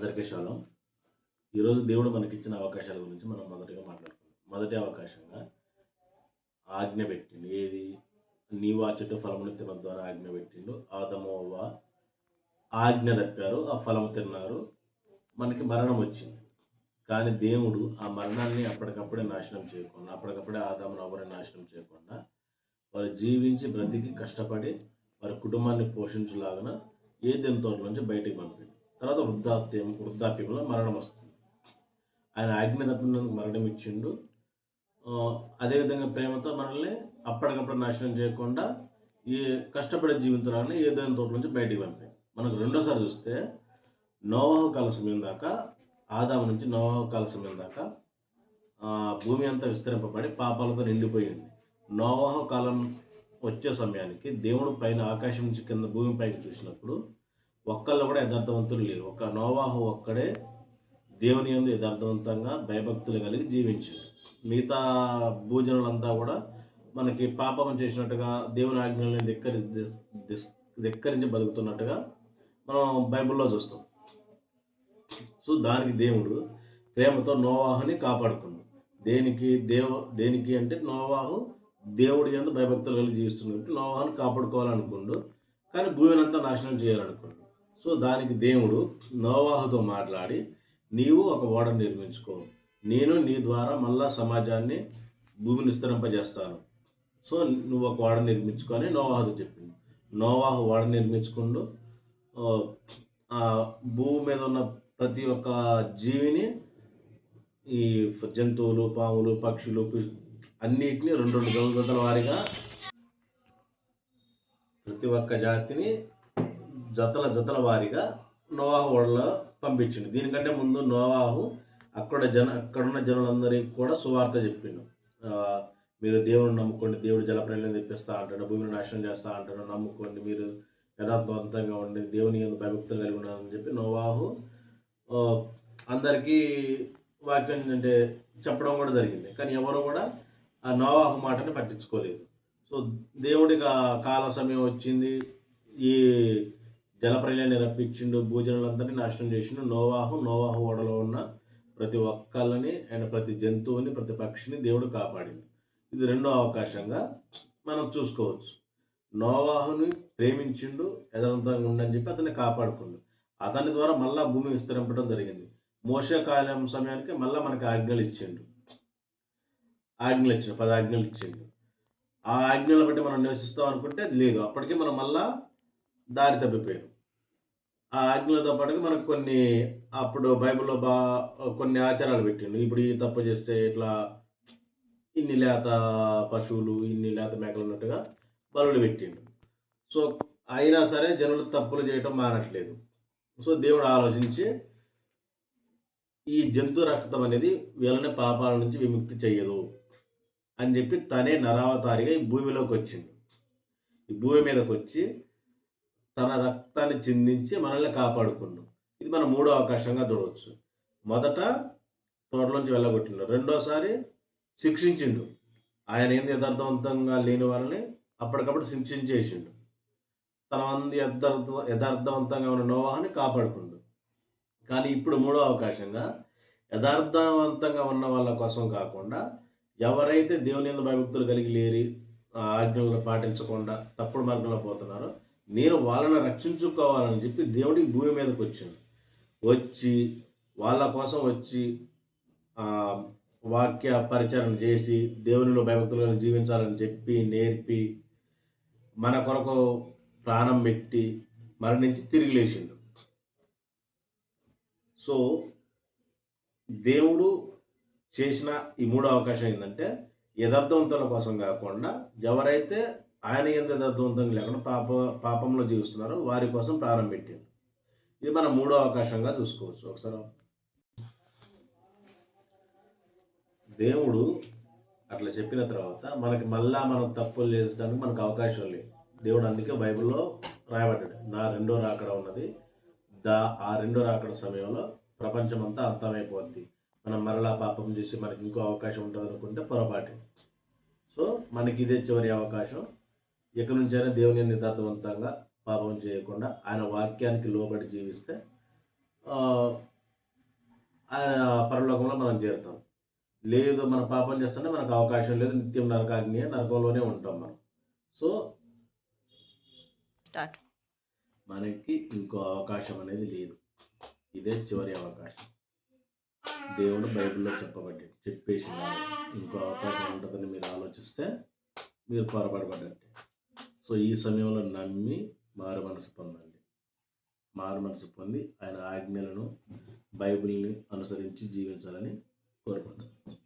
అందరికీ శాలం ఈరోజు దేవుడు మనకిచ్చిన అవకాశాల గురించి మనం మొదటిగా మాట్లాడుకుందాం. మొదటి అవకాశంగా ఆజ్ఞ పెట్టిండు. ఏది? నీవు ఆ చెట్టు ఫలమును తినొద్దు అని ఆజ్ఞ పెట్టిండు. ఆదమోవ ఆజ్ఞ తప్పారు ఆ ఫలం తిన్నారు. మనకి మరణం వచ్చింది. కానీ దేవుడు ఆ మరణాన్ని అప్పటికప్పుడే నాశనం చేయకుండా అప్పటికప్పుడే ఆదామును అవ్వని నాశనం చేయకుండా వారు జీవించి బ్రతికి కష్టపడి వారి కుటుంబాన్ని పోషించలాగిన ఏ తోటలోంచి బయటికి పంపిండు. తర్వాత వృద్ధాప్యం వృద్ధాప్యంలో మరణం వస్తుంది. ఆయన ఆజ్ఞ తప్పినందుకు మరణం ఇచ్చిండు. అదేవిధంగా ప్రేమతో మనల్ని అప్పటికప్పుడు నాశనం చేయకుండా ఈ కష్టపడే జీవితాలని ఏదైనా తోట నుంచి బయటికి పంపాయి మనకు రెండోసారి చూస్తే నోవాహు కాల సమయం దాకా ఆదాము నుంచి నోవాహు కాల సమయం దాకా భూమి అంతా విస్తరింపబడి పాపాలతో నిండిపోయింది. నోవాహు కాలం వచ్చే సమయానికి దేవుడు పైన ఆకాశం నుంచి కింద భూమి పైకి చూసినప్పుడు ఒక్కళ్ళు కూడా యథార్థవంతులు లేరు. ఒక నోవాహు ఒక్కడే దేవుని యందు యథార్థవంతంగా భయభక్తులు కలిగి జీవించు మిగతా భూజనులంతా కూడా మనకి పాపం చేసినట్టుగా దేవుని ఆజ్ఞల్ని ధిక్కరి ధిక్కరించి బతుకుతున్నట్టుగా మనం బైబిల్లో చూస్తాం. సో దానికి దేవుడు ప్రేమతో నోవాహుని కాపాడుకున్నాడు. దేనికి దేవ దేనికి అంటే నోవాహు దేవుడి యందు భయభక్తులు కలిగి జీవిస్తున్నట్టు నోవాహుని కాపాడుకోవాలనుకుండు కానీ భూమిని అంతా నాశనం చేయాలనుకుండు. సో దానికి దేవుడు నోవాహుతో మాట్లాడి నీవు ఒక ఓడ నిర్మించుకో. నేను నీ ద్వారా మళ్ళా సమాజాన్ని భూమిని విస్తరింపజేస్తాను సో నువ్వు ఒక ఓడ నిర్మించుకొని నోవాహుతో చెప్పింది. నోవాహు ఓడ నిర్మించుకుంటూ ఆ, భూమి మీద ఉన్న ప్రతి ఒక్క జీవిని ఈ జంతువులు పాములు పక్షులు అన్నిటిని రెండు రెండు గదుల వారిగా ప్రతి ఒక్క జాతిని జతల జతల వారిగా నోవాహు ఓడలో పంపించిండు. దీనికంటే ముందు నోవాహు అక్కడ జన అక్కడున్న జనులందరికీ కూడా సువార్త చెప్పిండు. మీరు దేవుడిని నమ్ముకోండి దేవుడు జలప్రలయం తెప్పిస్తా అంటాడు భూమిని నాశనం చేస్తా అంటాడు నమ్ముకోండి మీరు యథార్థవంతంగా ఉండి దేవుని భయభక్తులు కలిగి ఉన్నారని చెప్పి నోవాహు అందరికీ వాక్యం అంటే చెప్పడం కూడా జరిగింది. కానీ ఎవరు కూడా ఆ నోవాహు మాటని పట్టించుకోలేదు. సో దేవుడికి కాల సమయం వచ్చింది. ఈ జలప్రలయం రప్పించిండు భూజనులందరినీ నాశనం చేసిండు. నోవాహు నోవాహు ఓడలో ఉన్న ప్రతి ఒక్కళ్ళని అండ్ ప్రతి జంతువుని ప్రతి పక్షిని దేవుడు కాపాడిండు. ఇది రెండో అవకాశంగా మనం చూసుకోవచ్చు. నోవాహుని ప్రేమించిండు యథార్థంగా ఉండని చెప్పి అతన్ని కాపాడుకుండు. అతని ద్వారా మళ్ళా భూమి విస్తరింపడం జరిగింది. మోసకాలం సమయానికి మళ్ళీ మనకి ఆజ్ఞలు ఇచ్చిండు. ఆజ్ఞలు ఇచ్చిండు పది ఆజ్ఞలు ఇచ్చిండు. ఆ ఆజ్ఞలు బట్టి మనం నివసిస్తాం అనుకుంటే అది లేదు. అప్పటికే మనం మళ్ళా దారి తప్పిపోయాం. ఆ ఆజ్ఞలతో పాటుగా మనకు కొన్ని అప్పుడు బైబిల్లో బా కొన్ని ఆచారాలు పెట్టిండు. ఇప్పుడు ఈ తప్పు చేస్తే ఇట్లా ఇన్ని లేత పశువులు ఇన్ని లేత మేకలు ఉన్నట్టుగా బలులు పెట్టిండు. సో అయినా సరే జనులు తప్పులు చేయటం మానట్లేదు. సో దేవుడు ఆలోచించి ఈ జంతు రక్తం అనేది వీళ్ళని పాపాల నుంచి విముక్తి చెయ్యదు అని చెప్పి తనే నరావతారిగా ఈ భూమిలోకి వచ్చిండు. ఈ భూమి మీదకి వచ్చి తన రక్తాన్ని చిందించి మనల్ని కాపాడుకుండు. ఇది మనం మూడో అవకాశంగా చూడవచ్చు. మొదట తోటలోంచి వెళ్ళగొట్టిండు. రెండోసారి శిక్షించిండు. ఆయన ఏంది యథార్థవంతంగా లేని వారిని అప్పటికప్పుడు శిక్షించేసిండు. తన మంది యథార్థ యథార్థవంతంగా ఉన్న నోవాహని కాపాడుకుండు. కానీ ఇప్పుడు మూడో అవకాశంగా యథార్థవంతంగా ఉన్న వాళ్ళ కోసం కాకుండా ఎవరైతే దేవుని భయభక్తులు కలిగి లేరి ఆజ్ఞలు పాటించకుండా తప్పుడు మార్గంలో పోతున్నారో నేను వాళ్ళని రక్షించుకోవాలని చెప్పి దేవుడి భూమి మీదకి వచ్చాను. వచ్చి వాళ్ళ కోసం వచ్చి వాక్య పరిచయం చేసి దేవునిలో భయభక్తులుగా జీవించాలని చెప్పి నేర్పి మన కొరకు ప్రాణం పెట్టి మరణించి తిరిగి లేచిండు. సో దేవుడు చేసిన ఈ మూడో అవకాశం ఏంటంటే యథార్థవంతుల కోసం కాకుండా ఎవరైతే ఆయన ఎంత యథార్థవంతంగా లేకుండా పాప పాపంలో జీవిస్తున్నారు. వారి కోసం ప్రాణం ఇది మనం మూడో అవకాశంగా చూసుకోవచ్చు. ఒకసారి దేవుడు అట్లా చెప్పిన తర్వాత మనకి మళ్ళా మనం తప్పులు చేసడానికి మనకు అవకాశం లేదు. దేవుడు అందుకే బైబిల్లో రాయబడ్డాడు. నా రెండో రాకడ ఉన్నది. దా ఆ రెండో రాకడ సమయంలో ప్రపంచమంతా అంతమైపోద్ది. మనం మరలా పాపం చేసి మనకి ఇంకో అవకాశం ఉంటుంది అనుకుంటే పొరపాటు. సో మనకి ఇదే చివరి అవకాశం. ఎక్కడి నుంచైనా దేవుని నిదార్థవంతంగా పాపం చేయకుండా ఆయన వాక్యానికి లోబడి జీవిస్తే ఆయన పరలోకంలో మనం చేరుతాం. లేదు మన పాపం చేస్తుంటే మనకు అవకాశం లేదు నిత్యం నరకాగ్ని నరకంలోనే ఉంటాం మనం. సో మనకి ఇంకో అవకాశం అనేది లేదు. ఇదే చివరి అవకాశం. దేవుడు బైబిల్లో చెప్పబడి చెప్పేసి ఇంకో అవకాశం ఉంటుందని మీరు ఆలోచిస్తే మీరు పొరపడబడ్డంటే సో ఈ సమయంలో నమ్మి మారు మనసు పొందండి. మారు మనసు పొంది ఆయన ఆజ్ఞలను బైబిల్ని అనుసరించి జీవించాలని కోరుకుంటున్నాను.